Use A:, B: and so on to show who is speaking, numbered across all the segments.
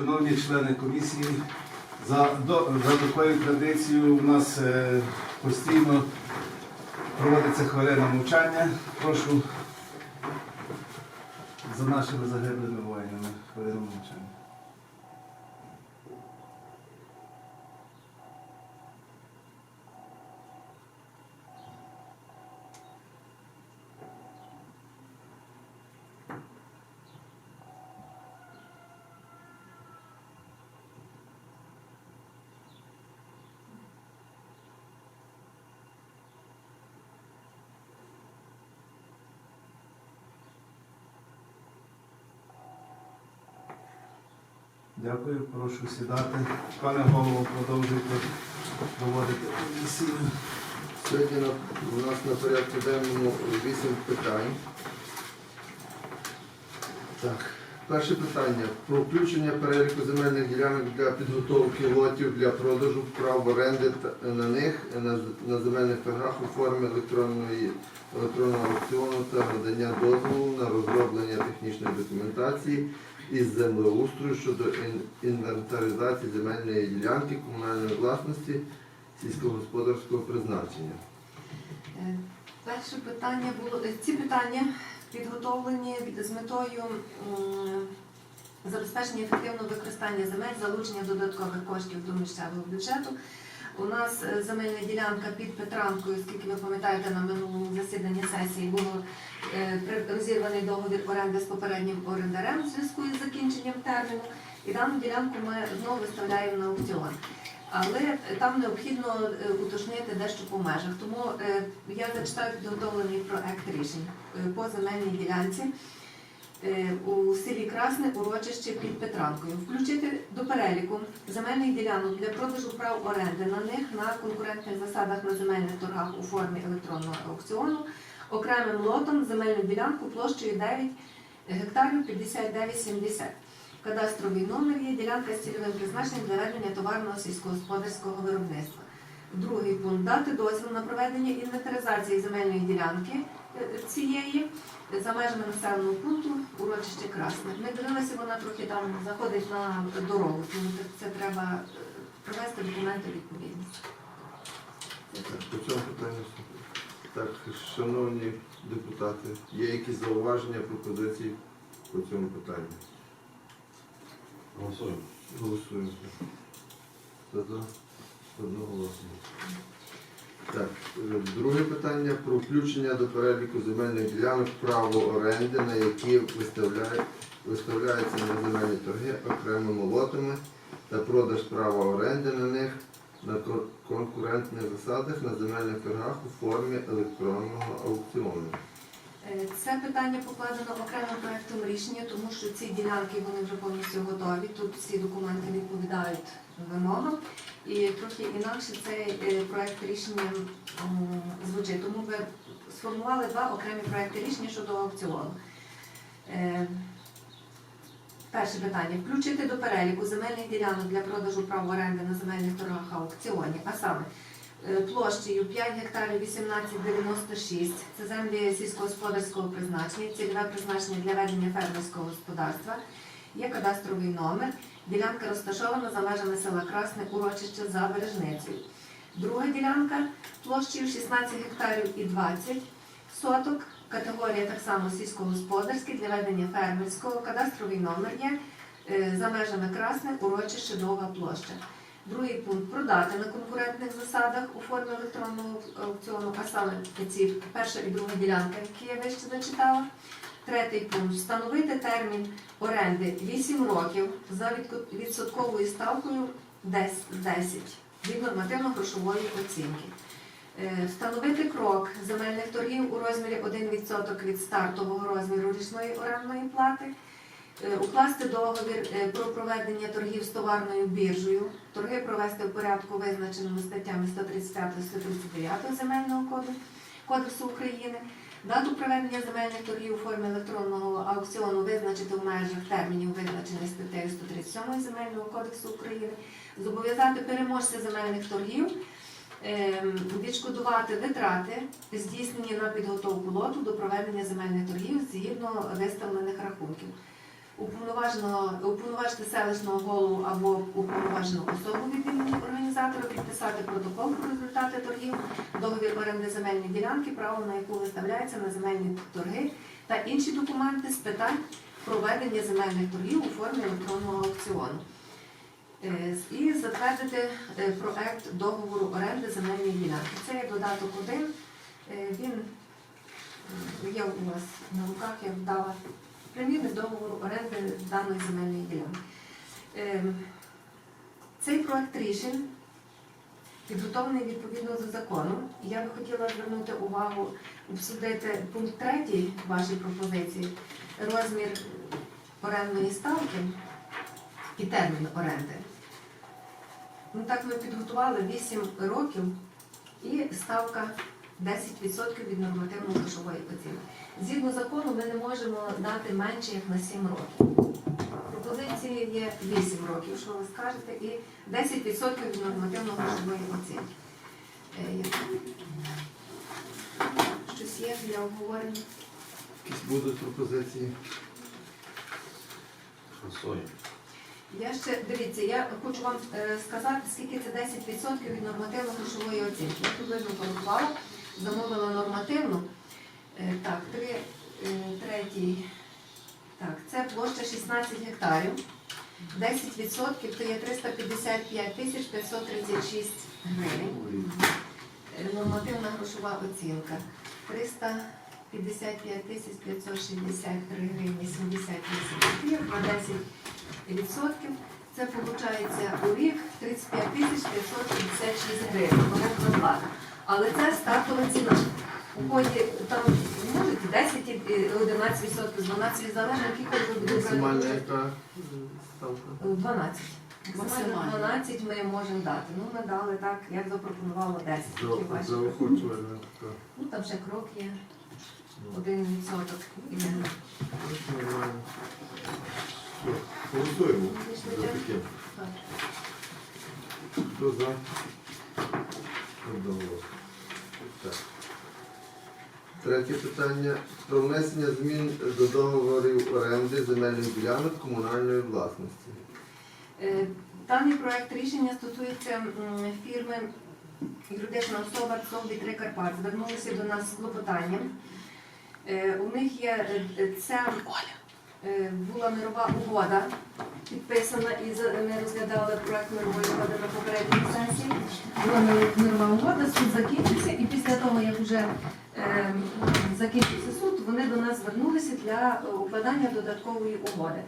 A: Шановні члени комісії, за, за такою традицією у нас е, постійно проводиться хвилина мовчання. Прошу за нашими загиблими воїнами хвилину мовчання. Дякую, прошу сідати. Пане голово, продовжуйте комісію.
B: Сьогодні у нас на порядку денному вісім питань. Так, перше питання. Про включення переліку земельних ділянок для підготовки лотів для продажу прав оренди на них на земельних торгах у формі електронної електронного аукціону та надання дозволу на розроблення технічної документації із землеустрою щодо інвентаризації земельної ділянки комунальної власності сільськогосподарського призначення.
C: Е, Перше питання було е, ці питання підготовлені з метою забезпечення ефективного використання земель, залучення додаткових коштів до місцевого бюджету. У нас е, земельна ділянка під Петранкою, оскільки ви пам'ятаєте, на минулому засіданні сесії було е, розірваний договір оренди з попереднім орендарем в зв'язку із закінченням терміну. І дану ділянку ми знову виставляємо на аукціон. Але там необхідно е, уточнити дещо по межах. Тому я зачитаю підготовлений проект рішень по земельній ділянці у селі Красне урочище під Петранкою. Включити до переліку земельних ділянок для продажу прав оренди на них на конкурентних засадах на земельних торгах у формі електронного аукціону окремим лотом земельну ділянку площею 9 гектарів 59,70. Кадастровий номер є ділянка з цільовим призначенням для ведення товарного сільськогосподарського виробництва. Другий пункт дати дозвіл на проведення інвентаризації земельної ділянки е, цієї за межами населеного пункту урочище Красне. Ми дивилися, вона трохи там заходить на дорогу, тому це треба е, привести документи відповідність.
B: Так, по цьому питанню. Так, шановні депутати, є якісь зауваження, пропозиції по цьому питанню?
D: Голосуємо.
B: Голосуємо. За? Одноголосно. Так, е, друге питання про включення до переліку земельних ділянок право оренди, на які виставляє- виставляються на земельні торги окремими лотами та продаж права оренди на них на конкурентних засадах на земельних торгах у формі електронного аукціону.
C: Е, Це питання покладено окремим проектом рішення, тому що ці ділянки вони вже повністю готові. Тут всі документи відповідають вимогам. І трохи інакше цей е, проект рішення звучить. Тому ви сформували два окремі проекти рішення щодо аукціону. Е, Перше питання. Включити до переліку земельних ділянок для продажу прав оренди на земельних торгах аукціоні, а саме площею 5 гектарів 1896. Це землі сільськогосподарського призначення, цільове призначення для ведення фермерського господарства. Є кадастровий номер. Ділянка розташована за межами села Красне, урочище за Бережницею. Друга ділянка площею 16 гектарів і 20 соток. Категорія так само сільськогосподарський для ведення фермерського. Кадастровий номер є е, за межами Красне, урочище Довга площа. Другий пункт продати на конкурентних засадах у формі електронного аукціону, а саме ці перша і друга ділянка, які я вище зачитала. Третій пункт встановити термін оренди 8 років за відсотковою ставкою 10 10 від нормативно-грошової оцінки. Е, Встановити крок земельних торгів у розмірі 1% від стартового розміру річної орендної плати. Е, Укласти договір е, про проведення торгів з товарною біржею, торги провести в порядку, визначеному статтями 135-139 Земельного кодексу України, дату проведення земельних торгів у формі електронного аукціону визначити в межах термінів, визначених статтею 137 Земельного кодексу України, зобов'язати переможця земельних торгів ем, відшкодувати витрати, здійснені на підготовку лоту до проведення земельних торгів згідно виставлених рахунків. Уповноважити селищного голову або уповноважену особу від імені організатора, підписати протокол про результати торгів, договір оренди земельної ділянки, право на яку виставляється на земельні торги та інші документи з питань проведення земельних торгів у формі електронного аукціону. Е, І затвердити е, проект договору оренди земельної ділянки. Це є додаток один. Е, Він є у вас на руках, я вдала примірник договору оренди даної земельної ділянки. Ем, Цей проект рішень підготовлений відповідно до закону. Я би хотіла звернути увагу, обсудити пункт третій вашої пропозиції, розмір орендної ставки і термін оренди. Ну так ми підготували 8 років і ставка 10% від нормативно-грошової оцінки. Згідно закону, ми не можемо дати менше, як на 7 років. Пропозиції є 8 років, що ви скажете, і 10% від нормативно-грошової оцінки. Е, Щось є для обговорення?
B: Якісь будуть пропозиції?
D: Голосуємо.
C: Я ще дивіться, я хочу вам е, сказати, скільки це 10% від нормативно-грошової оцінки. Я приблизно порахувала, замовила нормативну. Е, так, три, е, третій. Так, це площа 16 гектарів. 10% то є 355 тисяч 536 гривень. Е, Нормативна грошова оцінка 355 тисяч 563 гривні 78 копійок на 10 відсотків. Це виходить у рік 35 тисяч 556 гривень. Але це стартова ціна. У ході там можете 10 11 відсотків, 12 залежно, який код ви будете
B: Максимальна
C: брати.
B: яка ставка?
C: 12. Максимально
E: Максимально.
C: 12 ми можемо дати. Ну, ми дали так, як запропонувало 10. Такі ваші.
B: Заохочувальна така.
C: Ну, там ще крок є, один відсоток.
B: Що, Голосуємо за таке.
C: Так.
B: Хто за? Одноголосно. Так. Третє питання. Про внесення змін до договорів оренди земельних ділянок комунальної власності.
C: Е, Даний проект рішення стосується фірми юридична особа ЦОВ «Вітри Карпат. Звернулися до нас з клопотанням. Е, У них є е, це була мирова угода, підписана і ми розглядали проект мирової угоди на попередній сесії. Мирова угода, суд закінчився, і після того, як вже е, закінчився суд, вони до нас звернулися для укладання додаткової угоди.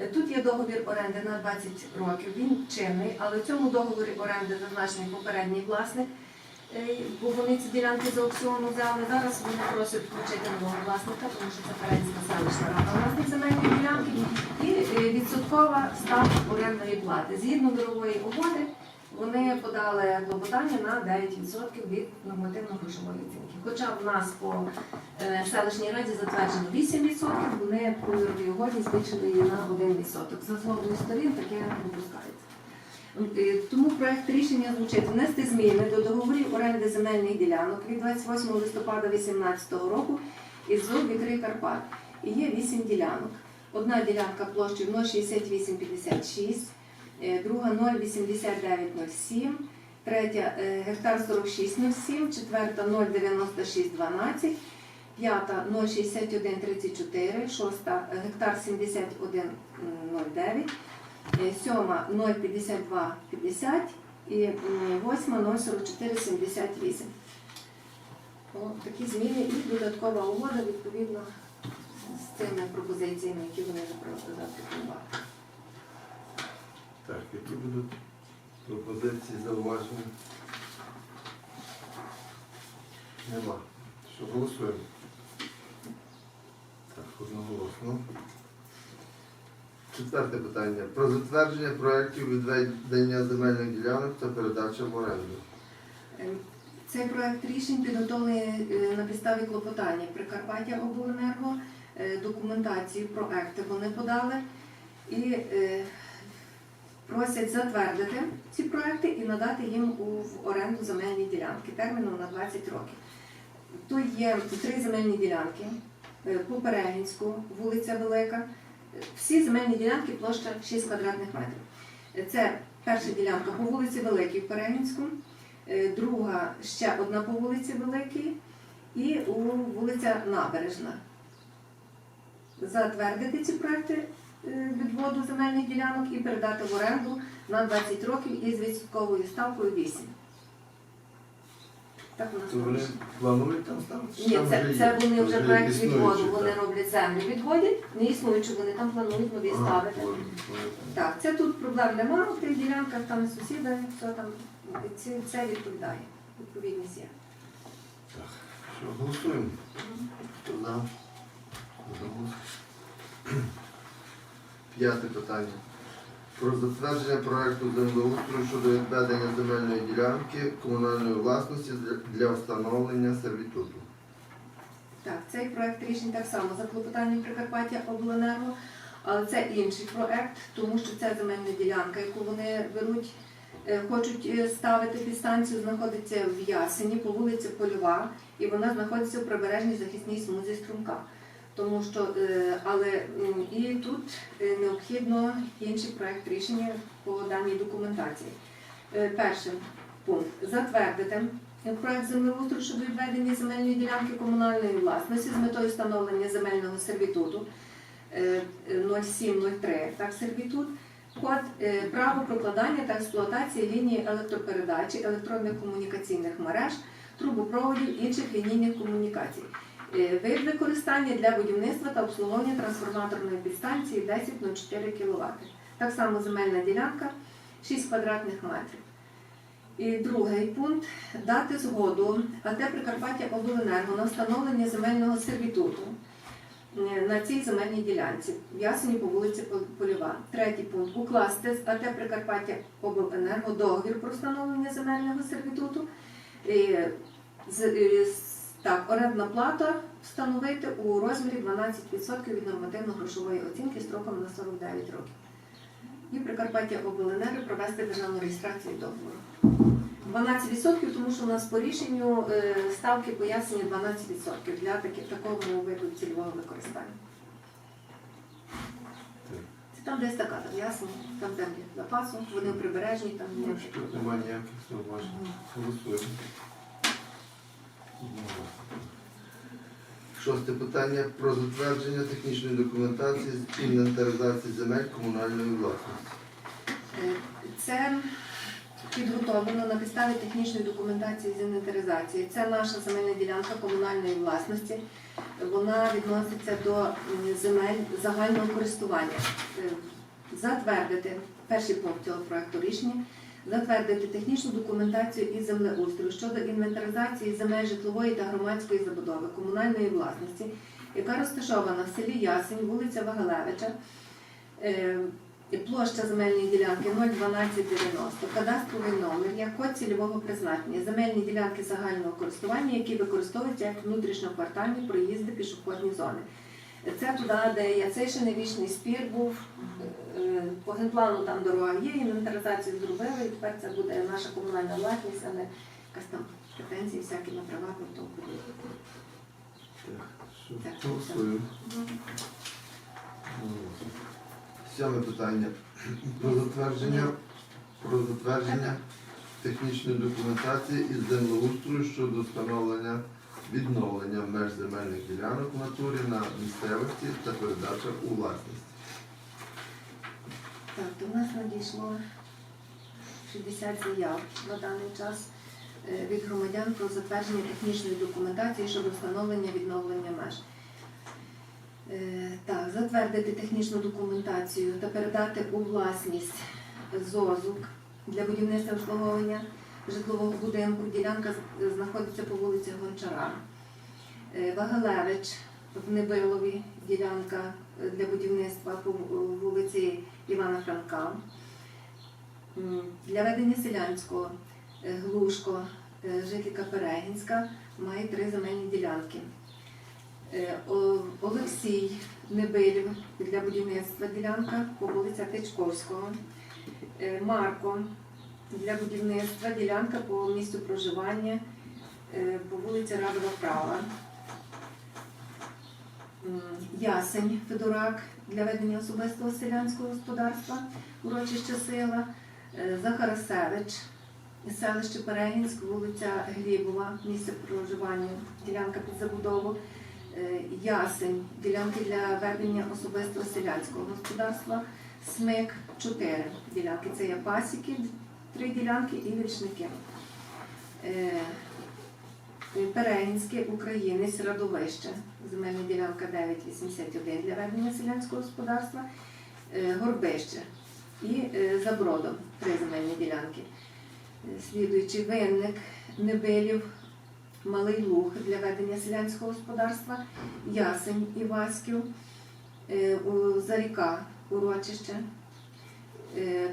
C: Е, Тут є договір оренди на 20 років, він чинний, але в цьому договорі оренди зазначений попередній власник, е, бо вони ці ділянки з аукціону взяли. Зараз вони просять включити нового власника, тому що це Перенська селищна рада власник земельної ділянки відсоткова ставка орендної плати. Згідно мирової угоди, вони подали клопотання на 9% від нормативно-грошової оцінки. Хоча в нас по е, селищній раді затверджено 8%, вони по мировій угоді збільшили її на 1%. За згодою сторін таке допускається. Е, Тому проект рішення звучить внести зміни до договорів оренди земельних ділянок від 28 листопада 2018 року із ЗОВ «Вітри Карпат». І є 8 ділянок. Одна ділянка площею 06856, е, друга 08907, третя е, гектар 4607, четверта 09612, п'ята 06134, шоста е, гектар 7109, е, сьома 05250 і восьма 04478. О, Такі зміни і додаткова угода відповідно з цими пропозиціями, які вони запропонували.
B: Так, які будуть пропозиції, зауваження? Нема. Що голосуємо? Так, одноголосно. Четверте питання. Про затвердження проєктів відведення земельних ділянок та передача в оренду.
C: Е, Цей проект рішень підготовлений е, на підставі клопотання Прикарпаття обленерго, документацію, проекти вони подали і е, просять затвердити ці проекти і надати їм в оренду земельні ділянки терміном на 20 років. Тут є три земельні ділянки е, по Перегінську, вулиця Велика, всі земельні ділянки площа 6 квадратних метрів. Е, Це перша ділянка по вулиці Великій в Перегінську, е, друга ще одна по вулиці Великій і у вулиця Набережна. Затвердити ці проекти е, відводу земельних ділянок і передати в оренду на 20 років із відсотковою ставкою 8. Так у нас
B: То вони планують там ставити?
C: Ні,
B: там
C: це,
B: вже
C: це
B: є?
C: вони вже
B: Вже
C: проект
B: існуючі,
C: відводу, вони
B: так.
C: роблять землю, відводять, не існуючи, вони там планують нові
B: Ага,
C: ставити.
B: понял, понял.
C: Так, це тут проблем немає, в тих ділянках там сусіди, все там, це, це відповідає, відповідність є.
B: Так, що, голосуємо? Хто за? П'яте питання. Про затвердження проекту землеустрою щодо відведення земельної ділянки комунальної власності для- встановлення сервітуту.
C: Так, цей проект рішень так само за клопотанням Прикарпаття Обленерго, але це інший проект, тому що це земельна ділянка, яку вони беруть, е, хочуть е, ставити під станцію, знаходиться в Ясені по вулиці Польова, і вона знаходиться в прибережній захисній смузі струмка. Тому що, е, але і тут е, необхідно інший проект рішення по даній документації. Е, Перший пункт затвердити проект землеустрою щодо відведення земельної ділянки комунальної власності з метою встановлення земельного сервітуту е, е, 0703, так сервітут. Код право прокладання та експлуатації лінії електропередачі, електронних комунікаційних мереж, трубопроводів інших лінійних комунікацій. Е, Вид використання для будівництва та обслуговування трансформаторної підстанції 10,04 кВт. Так само земельна ділянка 6 квадратних метрів. І другий пункт дати згоду АТ Прикарпаття Обленерго на встановлення земельного сервітуту е, на цій земельній ділянці в Ясені по вулиці Пол- Польова. Третій пункт укласти з АТ Прикарпаття Обленерго договір про встановлення земельного сервітуту. І з- так, орендна плата встановити у розмірі 12% від нормативно-грошової оцінки строком на 49 років. І Прикарпаття Обленерго провести державну реєстрацію договору. 12%, тому що у нас по рішенню е, ставки пояснені 12% для такого виду цільового використання. Це там десь така, там ясно, там землі запасу, вони прибережні, там
B: Ну,
C: проблем.
B: Немає ніяких зауважень. Голосуємо. Шосте питання про затвердження технічної документації з інвентаризації земель комунальної власності.
C: Е, Це підготовлено на підставі технічної документації з інвентаризації. Це наша земельна ділянка комунальної власності. Вона відноситься до земель загального користування. Е, Затвердити перший пункт цього проекту рішення. Затвердити технічну документацію із землеустрою щодо інвентаризації земель житлової та громадської забудови комунальної власності, яка розташована в селі Ясень, вулиця Вагалевича, Е, Площа земельної ділянки 01290, кадастровий номер, як код цільового призначення, земельні ділянки загального користування, які використовуються як внутрішньоквартальні проїзди пішохідні зони. Це туди, де Яцишин вічний спір був. Е, По генплану там дорога є, інвентаризацію зробили, і тепер це буде наша комунальна власність, а не якась там претензії всякі на права і тому подібне.
B: Так, що, Сьоме питання. Про затвердження, про затвердження технічної документації із землеустрою щодо встановлення відновлення меж земельних ділянок в натурі на місцевості та передача у власність.
C: Так, до нас надійшло 60 заяв на даний час е, від громадян про затвердження технічної документації щодо встановлення відновлення меж. Е, Так, затвердити технічну документацію та передати у власність ЗОЗУК для будівництва обслуговування житлового будинку. Ділянка знаходиться по вулиці Гончара. Е, Вагалевич в Небилові ділянка е, для будівництва по вулиці Івана Франка. Для ведення селянського е, Глушко, е, жителька Перегінська, має три земельні ділянки. Е, Олексій Небилів для будівництва ділянка по вулиця Тичковського. Е, Марко для будівництва ділянка по місцю проживання е, по вулиці Радова Права. Ясень Федорак для ведення особистого селянського господарства, урочище сила, Е, Захарасевич, селище Перегінськ, вулиця Глібова, місце проживання, ділянка під забудову, Е, Ясень, ділянки для ведення особистого селянського господарства, Смик 4 ділянки. Це є пасіки, три ділянки і вічники. Е, Перегінське, Українець, Радовище, земельна ділянка 981 для ведення селянського господарства, Е, Горбище і е, Забродом, три земельні ділянки. Слідуючий винник, Небилів, Малий Луг для ведення селянського господарства, Ясень Іваськів, Заріка, урочище,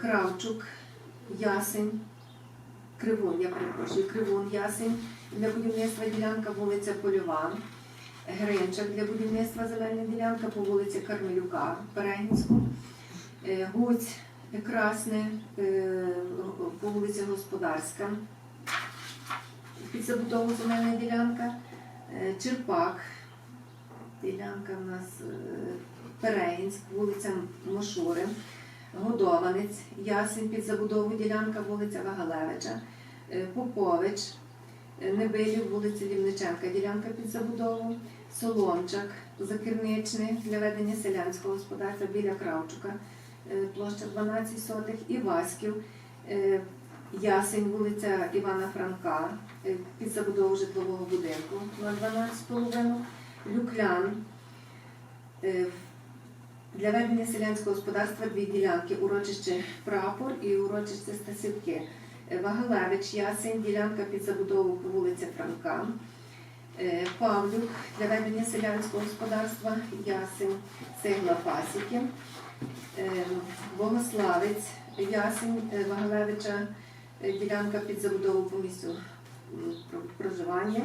C: Кравчук, Ясень, Кривун, я перепрошую, Кривун, Ясень. Для будівництва ділянка вулиця Польова, Гринчак для будівництва земельна ділянка по вулиці Кармелюка, Перегінську, е, Гуць, Красне е, по вулиці Господарська, під забудову земельна ділянка, е, Черпак, ділянка в нас Перегінськ, вулиця Мошури, Годованець, Ясень під забудову ділянка вулиця Вагалевича, е, Попович, е, Небилів, вулиця Лівниченка, ділянка під забудову, Соломчак, Закірничне для ведення селянського господарства біля Кравчука, е, площа 12 сотих, і Васьків, е, Ясень, вулиця Івана Франка, під забудову житлового будинку на 12,5, Люклян, для ведення селянського господарства дві ділянки урочище Прапор і урочище Стасівки. Вагалевич, Ясень, ділянка під забудову по вулиці Франка. Е, Павлюк для ведення селянського господарства, Ясень, Цегла Пасіки. Е, Богославець, Ясень, е, Вагалевича, ділянка під забудову по місцю проживання.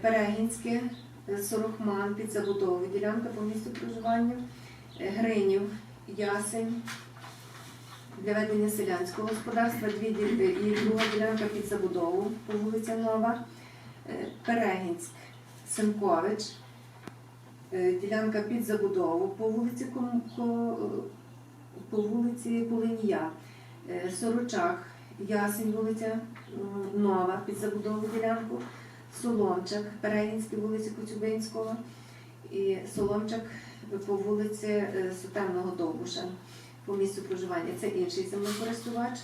C: Перегінське, Сорохман під забудову, ділянка по місцю проживання. Гринів, Ясень для ведення селянського господарства, дві і друга ділянка під забудову по вулиці Нова. Е, Перегінськ, Сенкович, е, ділянка під забудову по вулиці по вулиці Полинія. Е, Сорочак, Ясень, вулиця Нова під забудову ділянку. Соломчак, Перегінській вулиці Коцюбинського і Соломчак по вулиці е, Сутемного Довбуша по місцю проживання. Це інший землекористувач.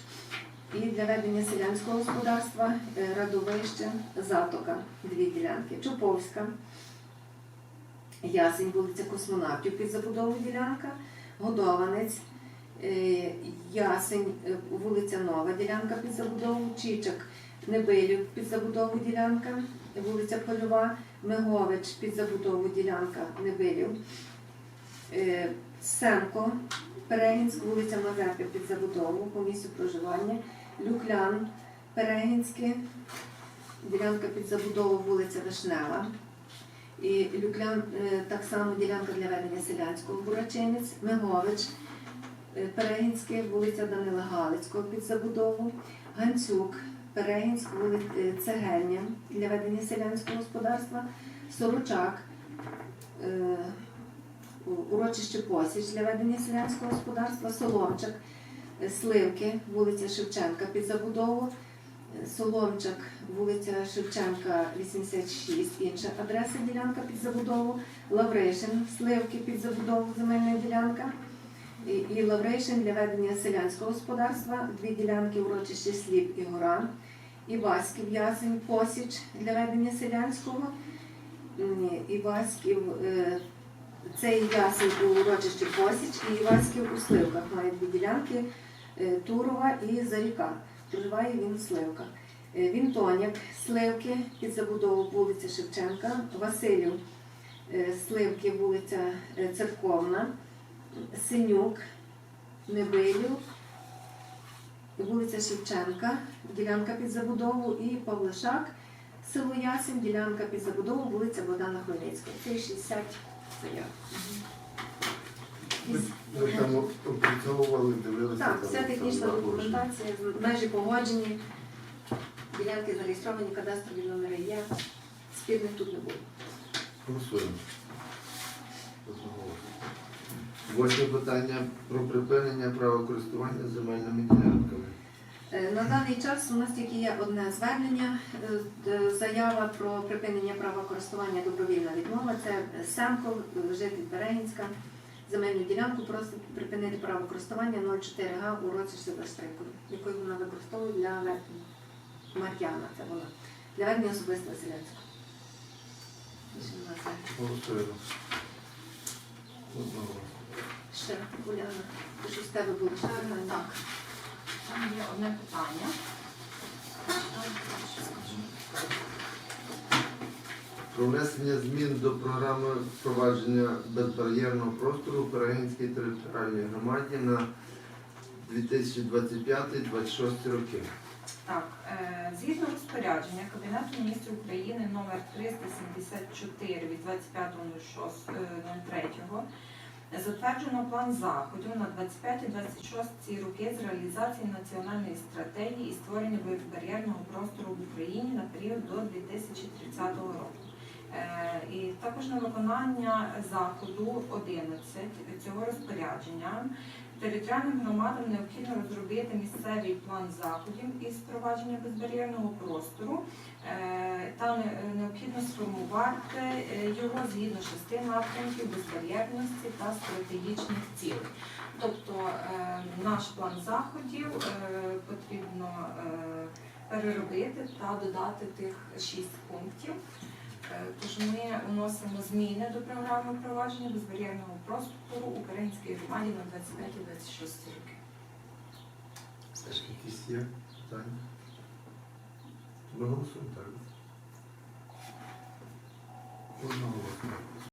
C: І для ведення селянського господарства е, Радовище, Затока, дві ділянки. Чуповська, Ясень, вулиця Космонавтів під забудову ділянка, Годованець, е, Ясень, е, вулиця Нова, ділянка під забудову, Чичак, Небилів під забудову ділянка, вулиця Польова, Мегович під забудову ділянка Небилів, е, Семко, Перегінськ, вулиця Мазепи під забудову по місцю проживання, Люклян, Перегінське, ділянка під забудову вулиця Вишнева. І Люклян е, так само ділянка для ведення селянського Бурачинець, Мегович, е, Перегінське, вулиця Данила Галицького під забудову, Ганцюк, Перегінськ, вулиця Цегельня для ведення селянського господарства, Сорочак, е, урочище Посіч для ведення селянського господарства, Соломчак, е, Сливки, вулиця Шевченка під забудову, е, Соломчак, вулиця Шевченка, 86, інша адреса ділянка під забудову, Лавришин, Сливки під забудову, земельна ділянка. І, і Лавришин для ведення селянського господарства, дві ділянки урочище Сліп і Гора, Іваськів, Ясень, Посіч для ведення селянського, Іваськів, е, це і Ясень у урочищі Посіч, і Іваськів у Сливках. Має дві ділянки е, Турова і Заріка. Проживає він у Сливках. Е, Вінтоняк, Сливки, під забудову вулиця Шевченка, Василів, е, Сливки, вулиця Церковна, Синюк, Небилів, вулиця Шевченка, ділянка під забудову і Павлишак, село Ясень, ділянка під забудову, вулиця Богдана Хмельницького. Це 60 заяв.
B: Ви, ви там опрацьовували, дивилися.
C: Так,
B: там,
C: вся технічна документація, межі погоджені, ділянки зареєстровані, кадастрові номери є. Спірних тут не було.
B: Голосуємо. Восьме питання про припинення права користування земельними ділянками.
C: Е, На даний час у нас тільки є одне звернення, е, заява про припинення права користування добровільна відмова. Це Семков, е, житель Берегінська. Земельну ділянку просить припинити право користування 04 га у році Сиберстрикою, яку вона використовує для ведення. Мар'яна, це вона. Для ведення особистого селянського. Ще Уляна, ти що з тебе було?
D: Так. Там є одне питання.
B: Про внесення змін до програми впровадження безбар'єрного простору в Перегінській територіальній громаді на 2025-2026 роки.
D: Так, е, згідно розпорядження Кабінету міністрів України номер 374 від 25.06.03 затверджено план заходів на 25-26 роки з реалізації національної стратегії і створення бар'єрного простору в Україні на період до 2030 року. Е, І також на виконання заходу 11 цього розпорядження Територіальним громадам необхідно розробити місцевий план заходів із впровадження безбар'єрного простору е, та необхідно сформувати е, його згідно шести напрямків безбар'єрності та стратегічних цілей. Тобто е, наш план заходів е, потрібно е, переробити та додати тих шість пунктів. Е, Тож ми вносимо зміни до програми впровадження безбар'єрного простору української громаді на 25-26 роки.
B: Теж якісь є питання? Ми голосуємо так. Одноголосно.